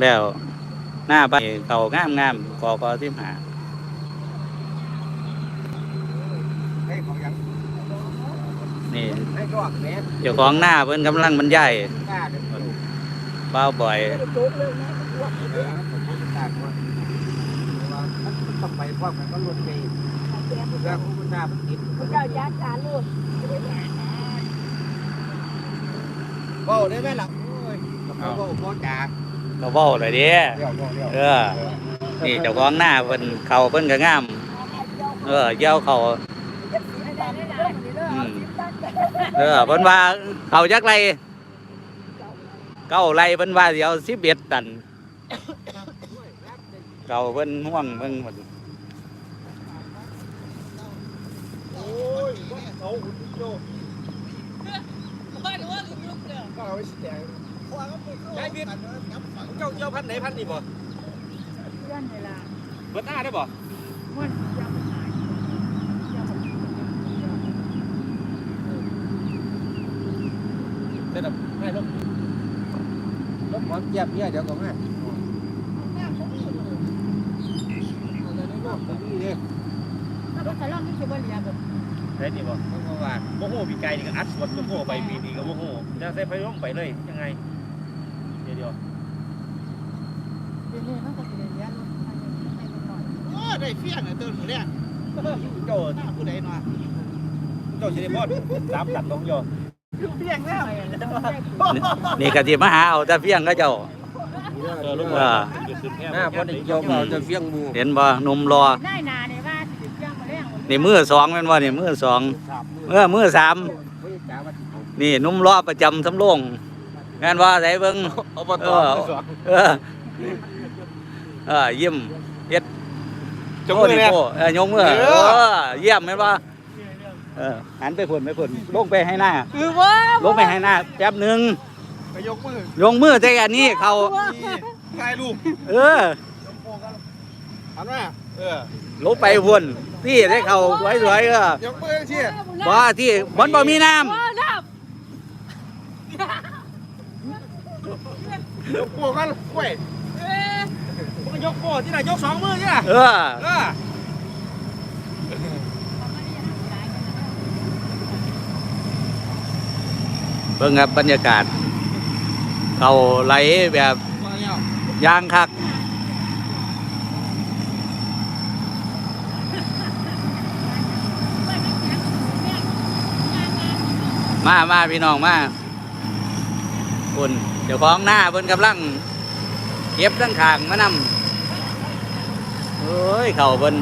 แล้วหน้าไปเขางามงามๆกอกอที่หาให้ของยังนี่ให้ก็อักเสบเจ้าของหน้าเพิ่นกำลังบรรยายกล้าเด็ดอยู่บ้าวบ่อยเออผมพูดต่างว่าว่ามันต้องไปพร้อมกันก็รถเมล์เรื่องของคุณหน้ามันติดเจ้าจัดการลูกเว้าได้ไหมล่ะโอ้ยเขาเว้าบ่จ๋า ก็เว้าเลยเด้เดี๋ยวเดี๋ยวเดี๋ยวเออ นี่เจ้าของหน้าเพิ่นเขาเพิ่นก็งาม เออเย้าเขาอืมเออเพิ่นว่าเขาจักไรเก้าไรเพิ่นว่าเดี๋ยว11ตันเขาเพิ่นห่วงเพิ่นหมดโอ้ยเขาหุ่นโยกก็เอาไว้สิแจง ยายบิดเจ้าเจ้าพันไหนพันนี่บ่เพื่อนเวลาเบิดหน้าได้บ่มันยังหายยังเด็ดให้ลบลบหอมเจี๊ยบเนี่ยเดี๋ยวก็มานี่เลยแล้วก็จะลองที่จะบริยาแบบได้นี่บ่ต้องมาว่าโมโหปีไก่นี่ก็อัดสวดโมโหไปปีนี้ก็โมโหจะใส่ไฟร่มไปเลยยังไง เดี๋ยวเดี๋ยวนี้มันก็จะเรียนให้มันหน่อยโอ้ได้เฟี้ยงไอ้ต้นหมูเนี่ยเจ้าหน้าผู้ใดเนาะเจ้าชิลิพอดสามตัดลงโยเฟี้ยงแล้วนี่กะสิมาหาเอาแต่เพียงก็เจ้าเจอลูกเออหน้าพอด้เกี่ยวเอาจะเฟี้ยงหมูเห็นบ่หนุ่มรอได้นาในว่าสิบย่างมาแล้วนี่มือสองแม่นบ่นี่มือสองเมื่อมือสามนี่หนุ่มรอประจำสำโรง งานว่าไสเบิ่งอบตเออเออเออเยี่ยมเฮ็ดจงมือเนี่ยโอ้เออยกมือเอเอออเยี่ยมแม่นบ่เออหันไปพุ่นไปพุ่นลงไปให้หน้าคือว่าลงไปให้หน้าแป๊บหนึงไปยกมือยกมือใจอันนี้เขาถ่ายรูปเอออันว่าเออลงไปพุ่นพี่ได้เขาสวยๆเออยกมือเชี่ยบ่ที่มันบ่มีน้ำว่าน้ ยกมือกันกล้ยเอ๊ะมันยกโป้ที่ไหนยกสองมือที่ไหนเออเออเบิ่งครับบรรยากาศ เขาไหลแบบยยางคักมามาพี่น้องมาคุณ เดี๋ยวของหน้าเพิ่นกำลัง เก็บตั้งขางมานำเอ้ยเขาเพิ่น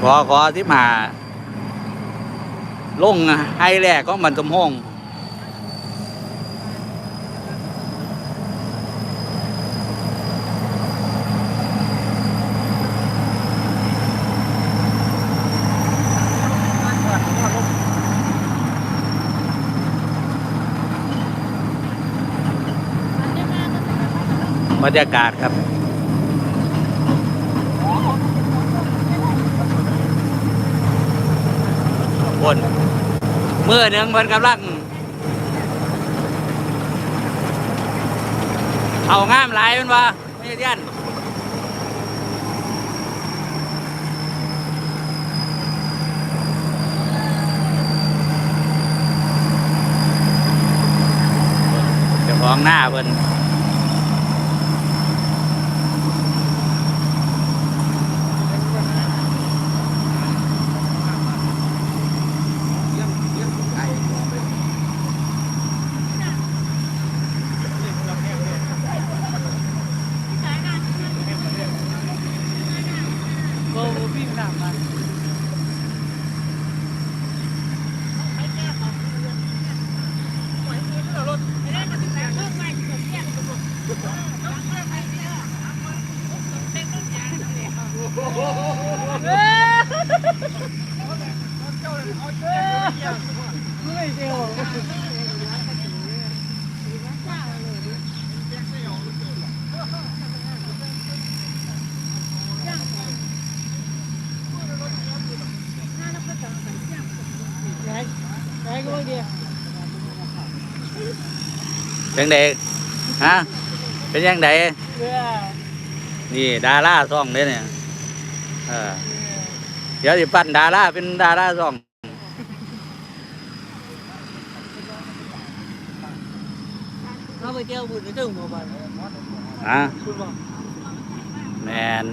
ขอขอที่มาลงไฮแรกของมันสมห้อง บรรยากาศครับบนเมื่อหนึ่งเพิ่นกำลัง เอางามหลายเป็นว่าไม่ใช่เทียนเจ้าของหน้าเพิ่น เลี้ยงเลี้ยงไก่ โอ้ วิ่งตามมา ไหนไหนก็ไม่ดี เป็นไงฮะเป็นยังไงเพื่อนี่ดาราซ่องเด้เนี่ยเออเดี๋ยวสิปั้นดาราเป็นดาราซ่องเราไปเที่ยวบุญที่ถึงหมู่บ้านฮะคุณบอกแมน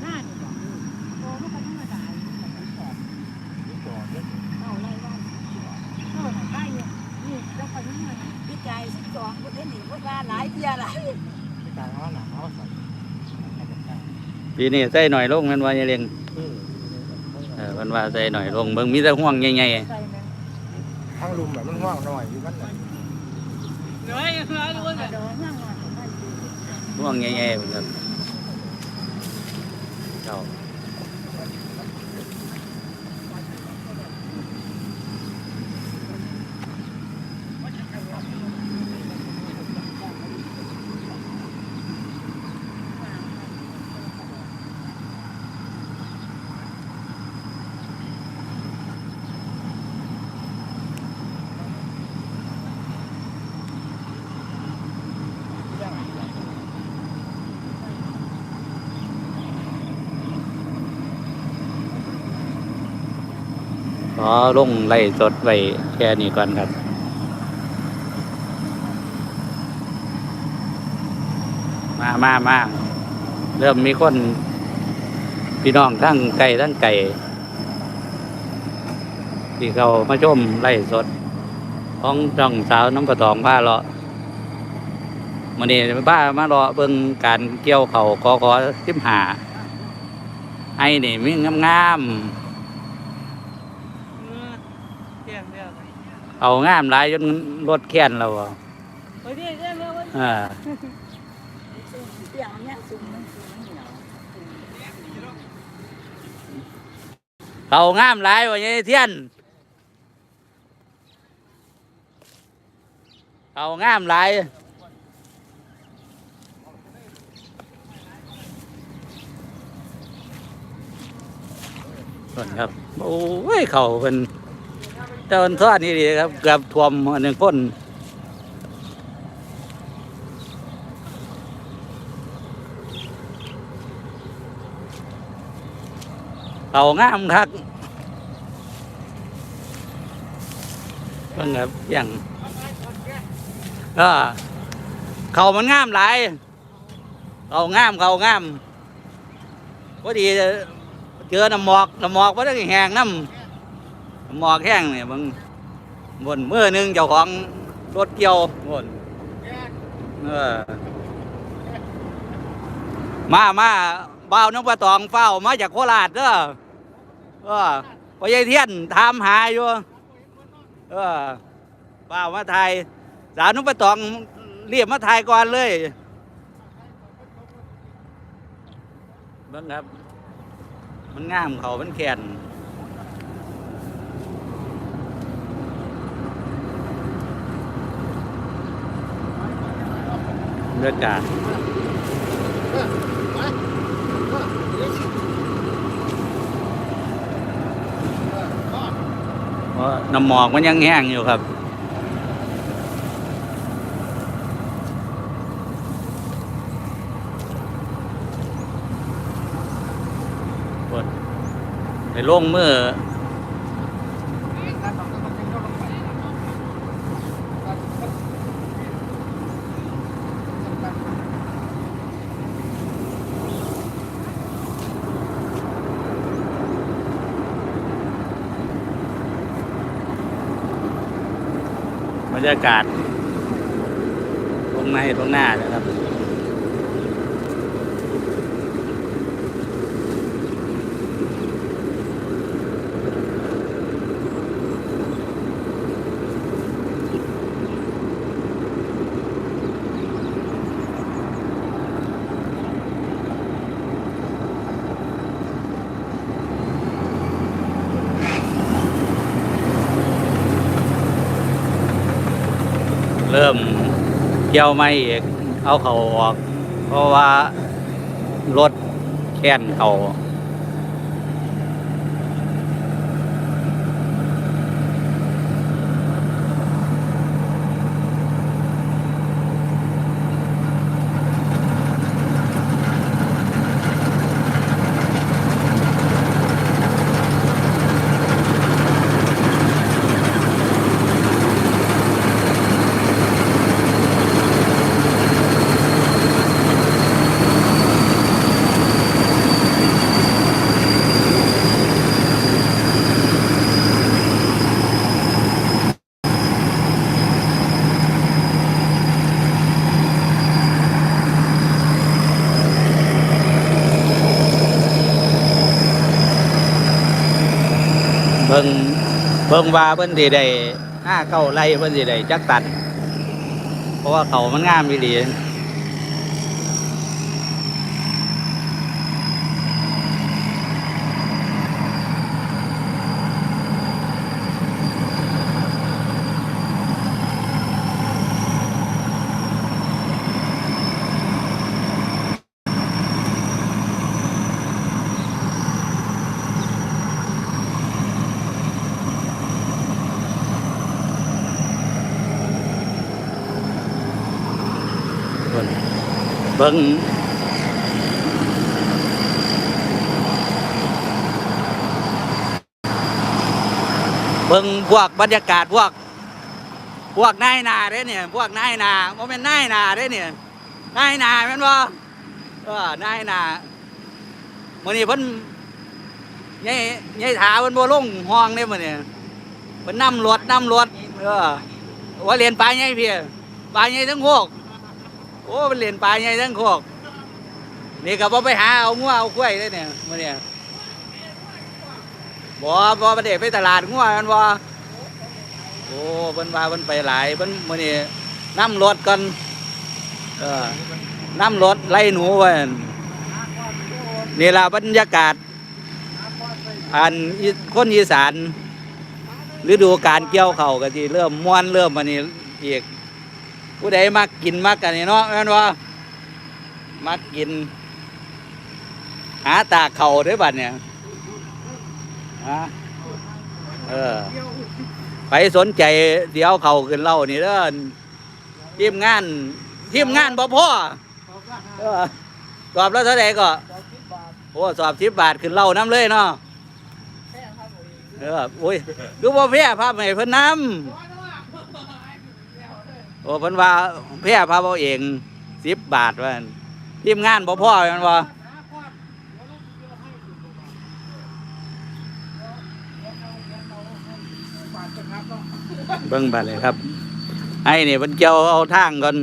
หน้านี่บอกโอ้ไม่ค่อยธรรมดาเอาอะไรบ้างเอาหนังได้เนี่ยนี่แล้วคนนี้มัน พี่ใจสิบสองคนได้หนีคนว่าหลายเบียร์หลาย การว่าหนังเขาใส่ ปีนี้ใส่หน่อยลงแมันว่าอย่าเลี้ยงเออมันว่าใส่หน่อยลงเบิ่งมีแต่ห่วงใหญ่ใส่ไหมทั้งลุมแบบมันห่วงหน่อยอยู่มันไหนน้อยน้อยด้วยเดี๋ยวนั่งมาๆห่วงใหญ่ๆเหมือนกันเจ้า ลงไล่สดไว้แค่นี้ก่อนครับมามามาเริ่มมีคนพี่น้องทั้งไก่ทั้งไก่ ที่เขามาชมไล่สด ของจ้องสาวน้ำกระตองผ้าเลาะมันนี้บ้ามารอเบิ่งการเกี่ยวเขากอกอสิมหาไอ้นี่มีงามเที่ยงเดียว ๆ เอางามหลายจนรถแค้นเราอะเฮ้ยเดี๋ยวเดี๋ยวเดี๋ยวอ่าเสียงเนี่ยสูงมันสูงเหนียวเอางามหลายว่าไงเทียนเอางามหลายส่วนครับ โอ้ยเขาเป็น แต่วันทอนี่ดีครับเกือบท่วมอันหนึ่งคนเขาง่ามคักเพิ่งครับอย่างก็เขามันง่ามหลายเขาง่ามเขาง่ามพอดีเจอน้ำหมอกน้ำหมอกก็ได้แหงน้ำ หมอกแห้งเนี่ยบางบนเมื่อหนึงเจ้าของรถเกี่ยวบนเออมามาบ่าวน้องปลาตองเฝ้ามาจากโคราชเด้อเออพ่อใหญ่เทียนถามหาอยู่เออเปล่ามาไทยสาวนุปตองเรียบมาไทยก่อนเลยเบิ่งครับ มันงามเขามันแขน บรรยากาเพราะน้ำหมอกมันยังแห้งอยู่ครับในโล่งเมื่อ บรรยากาศตรงในตรงหน้านะครับ เริ่ม เกี่ยวไม่อีกเอาเขาออก เพราะว่ารถแค้นเขา บิ่งเบิ่งว่าเพิ่นสิได้ห้าเก้าไร่เพิ่นสิได้จักตัน เพราะว่าเขามันงามอีหลี เบิ่งเบิ่งพวกบรรยากาศพวก พวกนายนาเด้เนี่ยพวกนายนาบ่แม่นนายนาเด้เนี่ยนายนาแม่นบ่เออนายนามื้อนี้เพิ่นยายยายถาเพิ่นบ่ลงห้องเด้มื้อนี้เพิ่นนำรถนำรถเออว่าเรียนไปลาใหญ่พี่ปลาใหญ่ทั้งโคก โอ้เป็นเหรียนปลาใหญ่ทั้งโคกนี่ก็บ่ไปหาเอางัวเอากล้วยเด้เนี่ยมื้อนี้บ่บ่ประเดี๋ไปตลาดงัวแม่นบ่โอ้เพิ่นว่าเพิ่นไปหลายเพิ่นมื้อนี้นำรถก่อนเออนำรถไล่หนูไว้นั่นนี่ล่ะบรรยากาศ อันคนอีสานฤดูการเกี่ยวข้าวก็สิเริ่มม่วนเริ่มอันนี้อีก ผู้ใดมักกินมักกันนี่เนาะแม่นว่ามักกิน หาตาเข่าด้วยบัดเนี่ยฮะเออไปสนใจเดี๋ยวเข่าขึ้นเล่านี่เด้อทีมงานทีมงานบ่พ่อเออสอบแล้วเท่าไหร่ก็โอ้สอบสิบบาทขึ้นเล่าน้ำเลยเนาะเออโอ้ยดูบ่แพ้ภาพให้เพิ่นนำ โอ้เพิ่นว่าแพ้พาพเอาเองสิบบาทว่าซั่นทีมงานบ่พ่อมันว่าเบิ่งบาดเลยครับ ไอ้นี่เพิ่นเกี่ยวเอาทางก่อน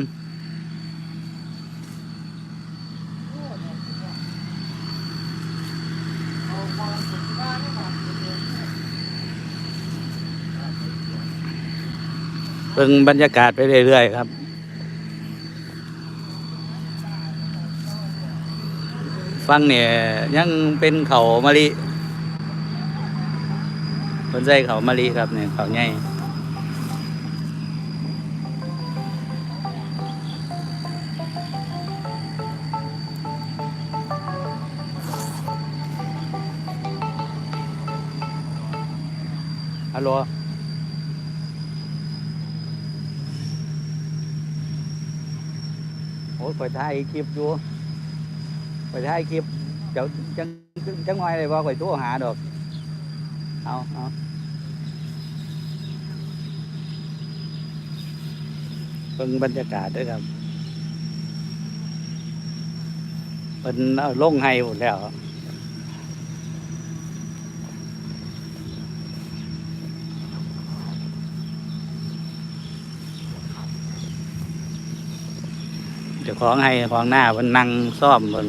เบิ่งบรรยากาศไปเรื่อยๆครับ ฟังเนี่ยยังเป็นเขามะลิคนใส่เขามะลิครับเนี่ยเขาใหญ่ฮัลโหล โอ้ย ไปถ่ายคลิปอยู่ไปถ่ายคลิปเดี๋ยวจังจังหน่อยเลยว่าไปทั่วหาดอกเอาเอาเบิ่งบรรยากาศด้วยครับเป็นลงให้หมดแล้ว เจ้าของให้ของหน้าเพิ่นนั่งซ่อมเพิ่น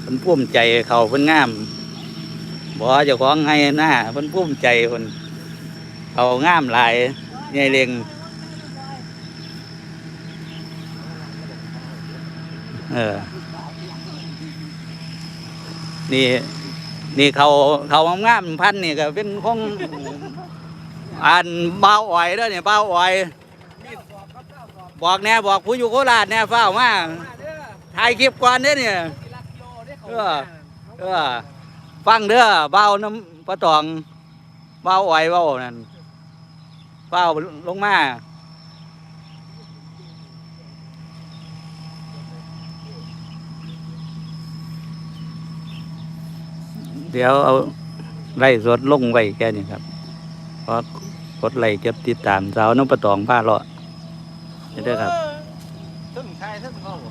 เพิ่นภูมิใจเขาเพิ่นงามบ่เจ้าของให้หน้าเพิ่นภูมิใจเพิ่นเขางามหลายใหญ่เล็งเออ นี่ นี่เขาเขางามพันนี่ก็เป็นของอันเบาอ่อยด้อเนี่ยเบาอ่อย บอกแน่บอกผู้อยู่โคราชแน่เฝ้ามาถ่ายคลิปก่อนเด้อเนี่ยเออเออฟังเด้อเบาน้ำปะตองเบาอ่อยเบานั่นเบาลงมาเดี๋ยวเอาไล่สดลงไว้แค่นี้ครับ เพราะกดไล่เก็บติดตามสาวน้ำประตองผ้าเลาะ เด้อครับ เออต้นคายต้นพ่อผ